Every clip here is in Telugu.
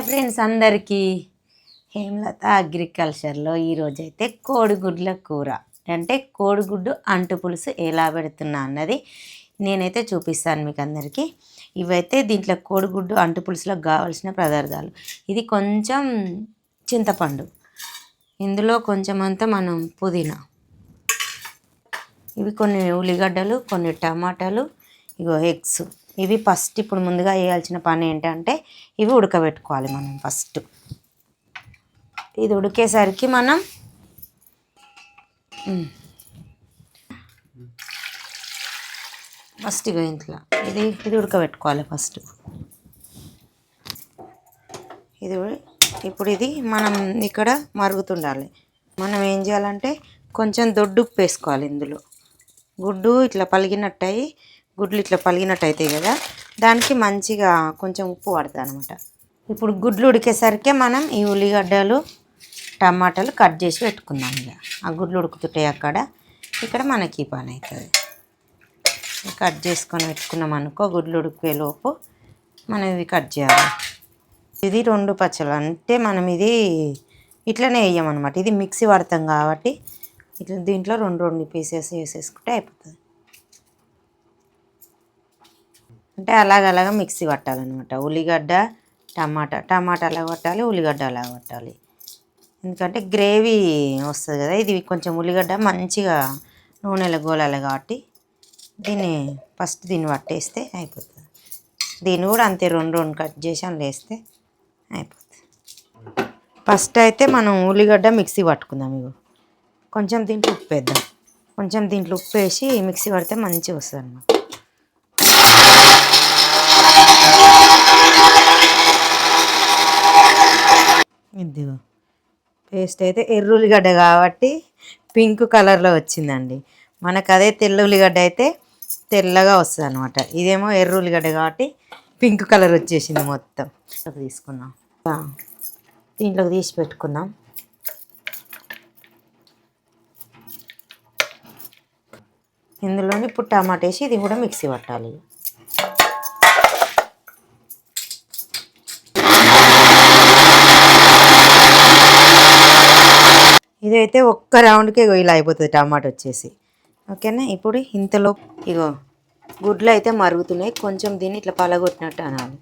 హాయ్ ఫ్రెండ్స్ అందరికీ హేమలత అగ్రికల్చర్లో ఈరోజైతే కోడిగుడ్ల కూర. అంటే కోడిగుడ్డు అంటు పులుసు ఎలా పెడుతున్నా అన్నది నేనైతే చూపిస్తాను మీకు అందరికీ ఇవైతే దీంట్లో కోడిగుడ్డు అంటు పులుసులో కావాల్సిన పదార్థాలు. ఇది కొంచెం చింతపండు. ఇందులో కొంచెం అంతా మనం పుదీనా. ఇవి కొన్ని ఉల్లిగడ్డలు కొన్ని టమాటాలు ఇగో ఎగ్స్. ఇవి ఫస్ట్ ఇప్పుడు ముందుగా వేయాల్సిన పని ఏంటంటే ఇవి ఉడకబెట్టుకోవాలి మనం ఫస్ట్. ఇది ఉడికేసరికి మనం ఫస్ట్ ఇగో ఇంట్లో ఇది ఇది ఉడకబెట్టుకోవాలి ఫస్ట్. ఇది ఇప్పుడు ఇది మనం ఇక్కడ మరుగుతుండాలి. మనం ఏం చేయాలంటే కొంచెం దొడ్డు ఉప్పు వేసుకోవాలి ఇందులో. గుడ్డు ఇట్లా పలిగినట్టయి గుడ్లు ఇట్లా పలిగినట్టు అవుతాయి కదా దానికి మంచిగా కొంచెం ఉప్పు పడుతుంది అనమాట ఇప్పుడు గుడ్లు ఉడికేసరికి మనం ఈ ఉల్లిగడ్డలు టమాటాలు కట్ చేసి పెట్టుకుందాం ఇక. ఆ గుడ్లు ఉడుకుతుంటాయి అక్కడ. ఇక్కడ మనకి పని అవుతుంది కట్ చేసుకొని పెట్టుకున్నాం అనుకో గుడ్లు ఉడికే లోపు మనం ఇవి కట్ చేయాలి. ఇది రెండు పచ్చలు అంటే మనం ఇది ఇట్లనే వేయమన్నమాట ఇది మిక్సీ పడతాం కాబట్టి ఇట్లా దీంట్లో రెండు రెండు పీసెస్ వేసేసుకుంటే అయిపోతుంది. అంటే అలాగ అలాగ మిక్సీ పట్టాలన్నమాట. ఉల్లిగడ్డ టమాటా టమాటా అలా పట్టాలి ఉల్లిగడ్డ అలా పట్టాలి ఎందుకంటే గ్రేవీ వస్తుంది కదా ఇది కొంచెం ఉల్లిగడ్డ మంచిగా నూనెలో గోలాలి కాబట్టి దీన్ని ఫస్ట్ దీన్ని పట్టేస్తే అయిపోతుంది. దీన్ని కూడా అంతే రెండు రెండు కట్ చేసి అందులో వేస్తే అయిపోతుంది. ఫస్ట్ అయితే మనం ఉల్లిగడ్డ మిక్సీ పట్టుకుందాం ఇవి కొంచెం దీంట్లో ఉప్పు వేద్దాం. కొంచెం దీంట్లో ఉప్పు వేసి మిక్సీ పడితే మంచిగా వస్తుంది అన్నమాట పేస్ట్ అయితే ఎర్ర ఉల్లిగడ్డ కాబట్టి పింక్ కలర్లో వచ్చిందండి. మనకు అదే తెల్ల ఉల్లిగడ్డ అయితే తెల్లగా వస్తుంది అనమాట ఇదేమో ఎర్ర ఉల్లిగడ్డ కాబట్టి పింక్ కలర్ వచ్చేసింది మొత్తం. తీసుకున్నాం దీంట్లోకి తీసి పెట్టుకుందాం. ఇందులోని ఇప్పుడు టమాటా వేసి ఇది కూడా మిక్సీ పట్టాలి. ఇదైతే ఒక్క రౌండ్కే ఇగో ఇలా అయిపోతుంది టమాటా వచ్చేసి. ఓకేనా? ఇప్పుడు ఇంతలో ఇగో గుడ్లు అయితే మరుగుతున్నాయి. కొంచెం దీన్ని ఇట్లా పలగొట్టినట్టు అనాలి.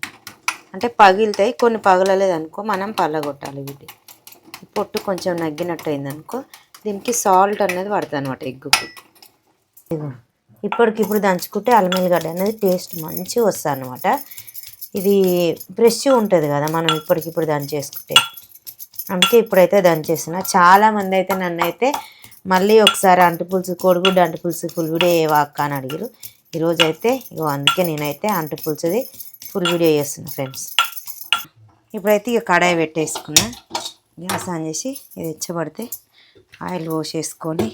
అంటే పగిలితాయి కొన్ని పగలలేదు అనుకో మనం పలగొట్టాలి వీటి. పొట్టు కొంచెం నగ్గినట్టు అయిందనుకో దీనికి సాల్ట్ అనేది పడుతుంది అనమాట ఎగ్గుకి. ఇగో ఇప్పటికిప్పుడు దంచుకుంటే అల్లం వెల్లిగడ్డ అనేది టేస్ట్ మంచిగా వస్తుంది అనమాట ఇది ఫ్రెష్ ఉంటుంది కదా మనం ఇప్పటికిప్పుడు దంచేసుకుంటే. అందుకే ఇప్పుడైతే దంచేసిన చాలా మంది అయితే నన్ను అయితే మళ్ళీ ఒకసారి అంటు పులుసు కోడిగుడ్డు అంటు పులుసు ఫుల్ వీడియో ఏవా అక్క అని అడిగారు ఈరోజు అయితే ఇగో అందుకే నేనైతే అంటు పులుసుది ఫుల్ వీడియో చేస్తున్నా ఫ్రెండ్స్ ఇప్పుడైతే ఇక కడాయి పెట్టేసుకున్నా. గ్యాస్ ఆన్ చేసి ఇది ఇచ్చబడితే ఆయిల్ పోసేసుకొని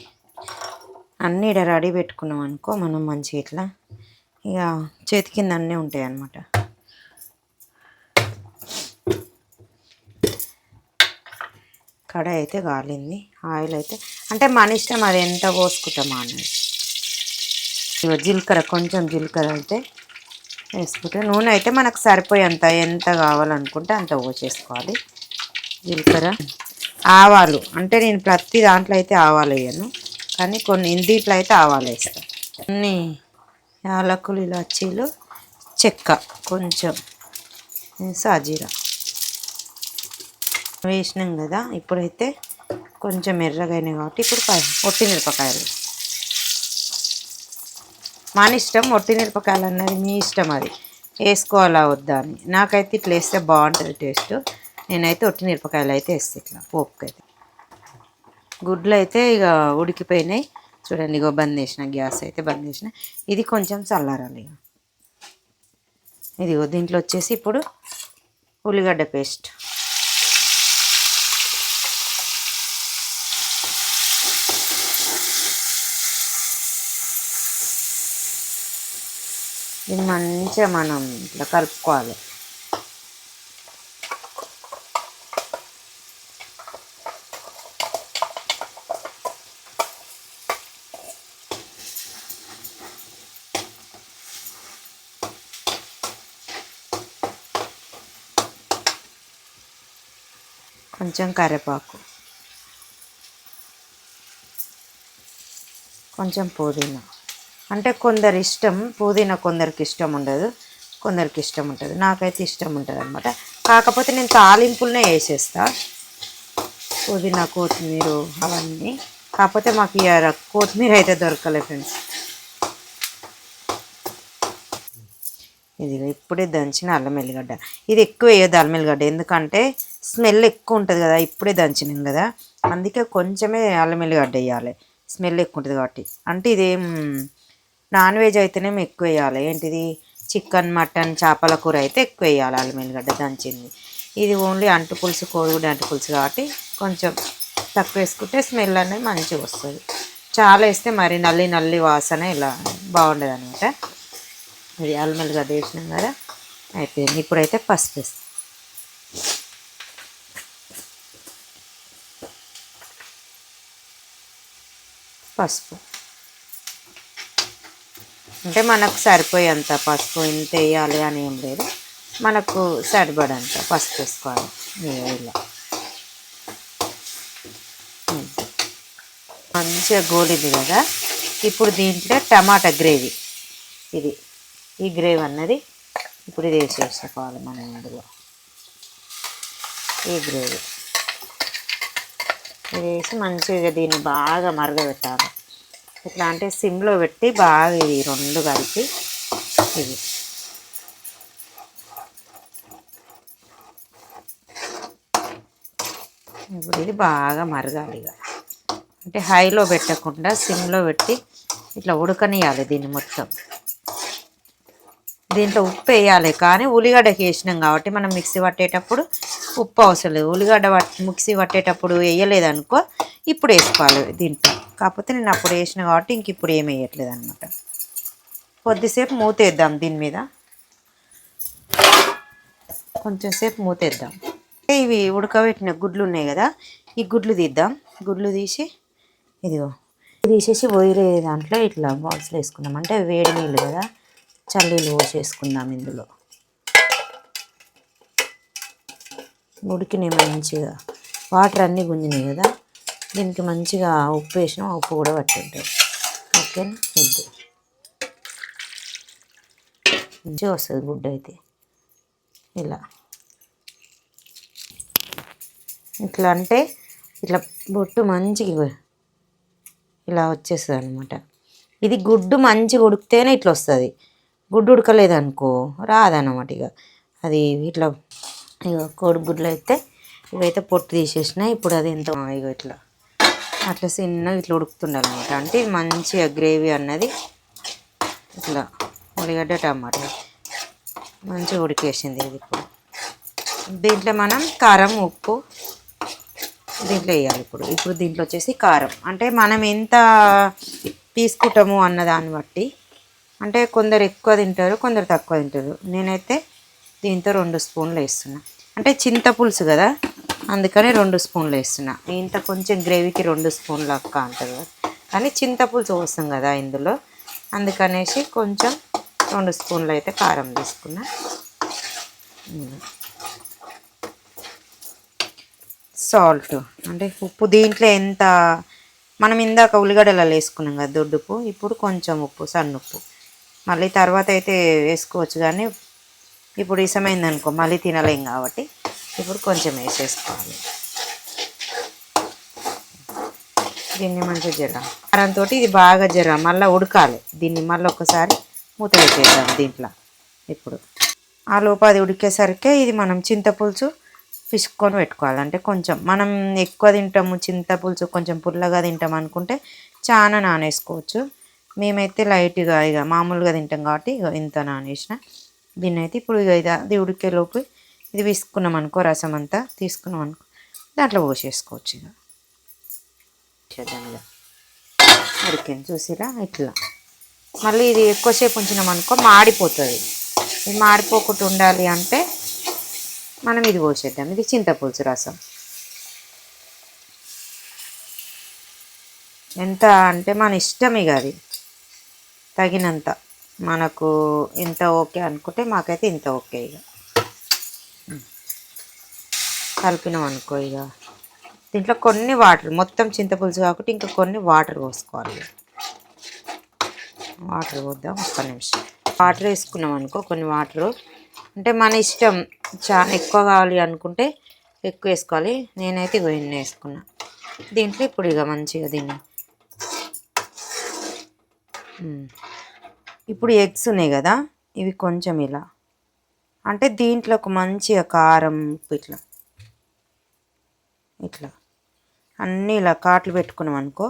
అన్నీ ఇక్కడ రెడీ పెట్టుకున్నాం అనుకో మనం మంచిగా ఇట్లా ఇక చేతి కింద అన్నీ ఉంటాయి అన్నమాట కడాయి అయితే కాలింది ఆయిల్ అయితే. అంటే మన ఇష్టం అది ఎంత పోసుకుంటామా అన్నది. ఇగో జీలకర్ర కొంచెం జీలకర్ర అయితే వేసుకుంటే నూనె అయితే మనకు సరిపోయేంత ఎంత కావాలనుకుంటే అంత పోసేసుకోవాలి. జీలకర్ర ఆవాలు. అంటే నేను ప్రతి దాంట్లో అయితే ఆవాలు వేయను కానీ కొన్ని ఇందీట్లో అయితే ఆవాలు వేస్తాను అన్ని యాలకులు ఇలాచీలు చెక్క కొంచెం సాజీరా. వేసినాం కదా ఇప్పుడైతే కొంచెం ఎర్రగైనాయి కాబట్టి ఇప్పుడు ప- ఒట్టి మిరపకాయలు. మన ఇష్టం ఒట్టి మిరపకాయలు అన్నది మీ ఇష్టం అది. వేసుకోవాలా వద్దా అని. నాకైతే ఇట్లా వేస్తే బాగుంటుంది టేస్ట్. నేనైతే ఒట్టి మిరపకాయలు అయితే వేస్తే ఇట్లా పోపుకైతే. అయితే గుడ్లు అయితే ఇక ఉడికిపోయినాయి. చూడండి ఇగో బంద్ చేసిన గ్యాస్ అయితే బంద్ చేసిన. ఇది కొంచెం చల్లారాలి ఇక. ఇదిగో దీంట్లో వచ్చేసి ఇప్పుడు ఉల్లిగడ్డ పేస్ట్. దీన్ని మంచిగా మనం ఇట్లా కలుపుకోవాలి. కొంచెం కరివేపాకు. కొంచెం పుదీనా. అంటే కొందరు ఇష్టం పుదీనా కొందరికి ఇష్టం ఉండదు కొందరికి ఇష్టం ఉంటుంది. నాకైతే ఇష్టం ఉంటుంది అనమాట కాకపోతే నేను తాలింపులనే వేసేస్తా. పుదీనా కొత్తిమీర అవన్నీ. కాకపోతే మాకు ఇక కొత్తిమీర అయితే దొరకలేదు ఫ్రెండ్స్. ఇది ఇప్పుడే దంచిన అల్లం ఎల్లిగడ్డ. ఇది ఎక్కువ వేయదు అల్లం ఎల్లిగడ్డ. ఎందుకంటే స్మెల్ ఎక్కువ ఉంటుంది కదా ఇప్పుడే దంచినాం కదా. అందుకే కొంచెమే అల్లం ఎల్లిగడ్డ వేయాలి. స్మెల్ ఎక్కువ ఉంటుంది కాబట్టి. అంటే ఇదేం నాన్ వెజ్ అయితేనేమో ఎక్కువ వేయాలి ఏంటిది? చికెన్ మటన్ చేపల కూర అయితే ఎక్కువ వేయాలి అల్లం ఎల్లిగడ్డ దంచింది. ఇది ఓన్లీ అంటు పులుసు కోడిగుడి అంటు పులుసు కాబట్టి కొంచెం తక్కువ వేసుకుంటే స్మెల్ అనేది మంచిగా వస్తుంది. చాలా వేస్తే మరి నల్లి నల్లి వాసన ఇలా బాగుండదు అనమాట ఇది అల్లం ఎల్లిగడ్డ వేసినాం కదా అయిపోయింది. ఇప్పుడైతే పసుపు వేస్తాం. పసుపు. అంటే మనకు సరిపోయేంత పసుపు ఇంత వేయాలి అని ఏం లేదు. మనకు సరిపడంత పసుపు వేసుకోవాలి. ఇగో ఇలా మంచిగా గోలింది కదా. ఇప్పుడు దీంట్లో టమాటా గ్రేవీ. ఇది. ఈ గ్రేవీ అన్నది ఇప్పుడు ఇది వేసేసుకోవాలి మనం ఇందులో. ఈ గ్రేవీ. ఇది వేసి మంచిగా దీన్ని బాగా మరగబెట్టాలి. ఇట్లా అంటే సిమ్లో పెట్టి బాగా ఇవి రెండు కలిపి ఇవి. ఇప్పుడు ఇది బాగా మరగాలి ఇక. అంటే హైలో పెట్టకుండా సిమ్లో పెట్టి ఇట్లా ఉడకనియాలి దీన్ని మొత్తం. దీంట్లో ఉప్పు వేయాలి కానీ ఉల్లిగడ్డకి వేసినాం కాబట్టి మనం మిక్సీ పట్టేటప్పుడు ఉప్పు అవసరం లేదు. ఉల్లిగడ్డ మిక్సీ పట్టేటప్పుడు వేయలేదనుకో ఇప్పుడు వేసుకోవాలి దీంట్లో. కాకపోతే నేను అప్పుడు వేసిన కాబట్టి ఇంక ఇప్పుడు ఏం వేయట్లేదు అనమాట కొద్దిసేపు మూత వేద్దాం దీని మీద. కొంచెంసేపు మూతేద్దాం మూత వేద్దాం. ఇవి ఉడకబెట్టిన గుడ్లు ఉన్నాయి కదా ఈ గుడ్లు తీద్దాం. గుడ్లు తీసి ఇదిగో తీసేసి వేరే దాంట్లో ఇట్లా బాల్స్లో వేసుకుందాం. అంటే వేడి నీళ్ళు కదా చల్లీలు పోసేసుకుందాం ఇందులో. ఉడికినాయి మంచిగా. వాటర్ అన్నీ గుంజినాయి కదా. దీనికి మంచిగా ఉప్పు వేసినాం ఆ ఉప్పు కూడా పట్టుంటుంది ఓకేనా? వద్దు మంచిగా వస్తుంది గుడ్డ అయితే. ఇలా. ఇట్లా అంటే ఇట్లా బొట్టు మంచిగా ఇలా వచ్చేస్తుంది అనమాట ఇది గుడ్డు మంచిగా ఉడికితేనే ఇట్లా వస్తుంది. గుడ్డు ఉడకలేదనుకో రాదన్నమాట ఇక. అది ఇట్లా ఇక కోడిగుడ్లు అయితే ఇవైతే పొట్టు తీసేసిన ఇప్పుడు అది ఎంత ఇక ఇట్లా. అట్లా చిన్నగా ఇట్లా ఉడుకుతుండాలన్నమాట. అంటే ఇది మంచిగా గ్రేవీ అన్నది ఇట్లా ఉల్లిగడ్డ టమాటా మంచిగా ఉడికేసింది ఇది ఇప్పుడు. దీంట్లో మనం కారం ఉప్పు దీంట్లో వేయాలి ఇప్పుడు. ఇప్పుడు దీంట్లో వచ్చేసి కారం. అంటే మనం ఎంత తీసుకుంటాము అన్న దాన్ని బట్టి అంటే కొందరు ఎక్కువ తింటారు కొందరు తక్కువ తింటారు. నేనైతే దీంతో రెండు స్పూన్లు వేస్తున్నా. అంటే చింతపులుసు కదా? అందుకని రెండు స్పూన్లు వేస్తున్నా. ఇంత కొంచెం గ్రేవీకి రెండు స్పూన్లు అక్క అంటారు. కానీ చింతపులుసు పోస్తాం కదా ఇందులో. అందుకనేసి కొంచెం రెండు స్పూన్లు అయితే కారం తీసుకున్నా. సాల్ట్ అంటే ఉప్పు దీంట్లో ఎంత మనం ఇందాక ఉల్లిగడ్డలలో వేసుకున్నాం కదా దొడ్డుపు ఇప్పుడు కొంచెం ఉప్పు సన్నుప్పు మళ్ళీ తర్వాత అయితే వేసుకోవచ్చు కానీ ఇప్పుడు ఇసమైంది అనుకో మళ్ళీ తినలేం కాబట్టి. ఇప్పుడు కొంచెం వేసేసుకోవాలి. దీన్ని మంచిగా జర కారంతో ఇది బాగా జర మళ్ళీ ఉడకాలి. దీన్ని మళ్ళీ ఒకసారి మూత పెట్టేద్దాం దీంట్లో. ఇప్పుడు ఆ లోపు అది ఉడికేసరికి ఇది మనం చింతపులుసు పిసుక్కొని పెట్టుకోవాలి. అంటే కొంచెం మనం ఎక్కువ తింటాము చింతపులుసు కొంచెం పుల్లగా తింటాం అనుకుంటే చాలా నానేసుకోవచ్చు. మేమైతే లైట్గా ఇక మామూలుగా తింటాం కాబట్టి ఇక ఇంత నానేసిన. దీన్ని అయితే ఇప్పుడు ఇక ఇది అది ఉడికేలోపు ఇది విసుకున్నాం అనుకో రసం అంతా తీసుకున్నాం అనుకో దాంట్లో పోసేసుకోవచ్చు ఇక. చేద్దాం ఇక ఉడికింది చూసిరా ఇట్లా. మళ్ళీ ఇది ఎక్కువసేపు ఉంచినాం అనుకో మాడిపోతుంది. ఇది మాడిపోకుండా ఉండాలి అంటే మనం ఇది పోసేద్దాం. ఇది చింతపులుసు రసం. ఎంత అంటే మన ఇష్టం ఇక అది. తగినంత. మనకు ఇంత ఓకే అనుకుంటే మాకైతే ఇంత ఓకే ఇక. కలిపినాం అనుకో ఇక దీంట్లో కొన్ని వాటర్ మొత్తం చింతపులుసు కాకుండా ఇంకా కొన్ని వాటర్ పోసుకోవాలి. వాటర్ పోద్దాం ఒక్క నిమిషం. వాటర్ వేసుకున్నాం అనుకో కొన్ని వాటరు. అంటే మన ఇష్టం చాలా ఎక్కువ కావాలి అనుకుంటే ఎక్కువ వేసుకోవాలి. నేనైతే ఇగో ఇన్ని వేసుకున్నా. దీంట్లో ఇప్పుడు ఇక మంచిగా దీన్ని ఇప్పుడు ఎగ్స్ ఉన్నాయి కదా ఇవి కొంచెం ఇలా. అంటే దీంట్లో ఒక మంచిగా కారం ఉప్పు ఇట్లా. ఇట్లా. అన్నీ ఇలా కాట్లు పెట్టుకున్నాం అనుకో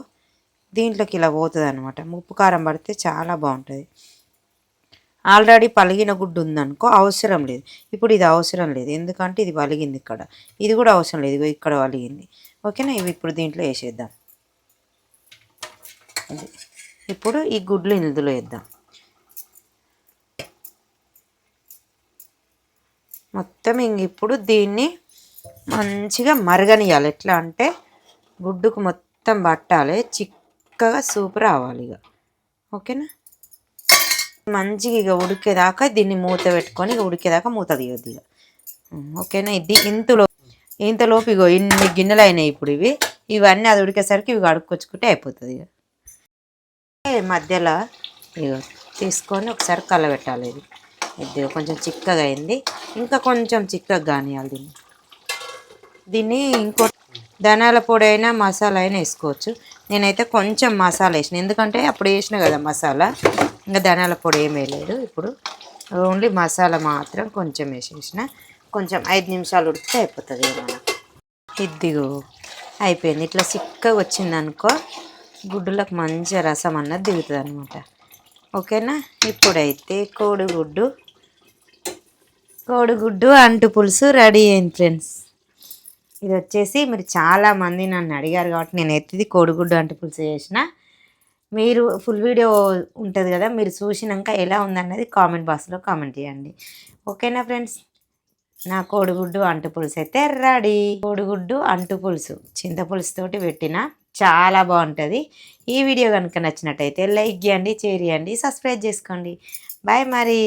దీంట్లోకి ఇలా పోతుంది అనమాట ఉప్పు కారం పడితే చాలా బాగుంటుంది. ఆల్రెడీ పలిగిన గుడ్డు ఉందనుకో అవసరం లేదు. ఇప్పుడు ఇది అవసరం లేదు. ఎందుకంటే ఇది పలిగింది ఇక్కడ. ఇది కూడా అవసరం లేదు. ఇక్కడ పలిగింది. ఓకేనా? ఇవి ఇప్పుడు దీంట్లో వేసేద్దాం. ఇప్పుడు ఈ గుడ్లు ఇందులో వేద్దాం. మొత్తం ఇంక ఇప్పుడు దీన్ని మంచిగా మరగనియాలి. ఎట్లా అంటే గుడ్డుకు మొత్తం పట్టాలి. చిక్కగా సూప్ రావాలి ఇక. ఓకేనా? మంచిగా ఇక ఉడికేదాకా దీన్ని మూత పెట్టుకొని ఇక ఉడికేదాకా మూత తీయద్దు ఇక. ఓకేనా? ఇది ఇంతలో ఇంతలోపు ఇగో ఇన్ని గిన్నెలు అయినాయి ఇప్పుడు ఇవి. ఇవన్నీ అది ఉడికేసరికి ఇవి కడుక్కొచ్చుకుంటే అయిపోతుంది ఇక. మధ్యలో ఇగో తీసుకొని ఒకసారి కలబెట్టాలి ఇది. ఇది కొంచెం చిక్కగా అయింది. ఇంకా కొంచెం చిక్కగా కానియాలి దీన్ని. దీన్ని ఇంకో ధనాల పొడి అయినా మసాలా అయినా వేసుకోవచ్చు. నేనైతే కొంచెం మసాలా వేసిన. ఎందుకంటే అప్పుడు వేసిన కదా మసాలా. ఇంకా ధనాల పొడి ఏం వేయలేదు. ఇప్పుడు ఓన్లీ మసాలా మాత్రం కొంచెం వేసేసిన. కొంచెం ఐదు నిమిషాలు ఉడికితే అయిపోతుంది ఇక ఇద్దిగో అయిపోయింది. ఇట్లా చిక్కగా వచ్చింది అనుకో గుడ్డులకు మంచి రసం అన్నది దిగుతుంది అనమాట ఓకేనా? ఇప్పుడైతే కోడిగుడ్డు. కోడిగుడ్డు అంటు పులుసు రెడీ అయింది ఫ్రెండ్స్. ఇది వచ్చేసి మీరు చాలా మంది నన్ను అడిగారు కాబట్టి నేను ఎత్తిది కోడిగుడ్డు అంటు పులుసు చేసిన. మీరు ఫుల్ వీడియో ఉంటుంది కదా మీరు చూసినాక ఎలా ఉందన్నది కామెంట్ బాక్స్లో కామెంట్ చేయండి. ఓకేనా ఫ్రెండ్స్? నా కోడిగుడ్డు అంటు పులుసు అయితే రెడీ. కోడిగుడ్డు అంటు పులుసు చింతపులుసుతోటి పెట్టిన చాలా బాగుంటుంది. ఈ వీడియో కనుక నచ్చినట్టయితే లైక్ చేయండి షేర్ చేయండి సబ్స్క్రైబ్ చేసుకోండి. బాయ్ మరి.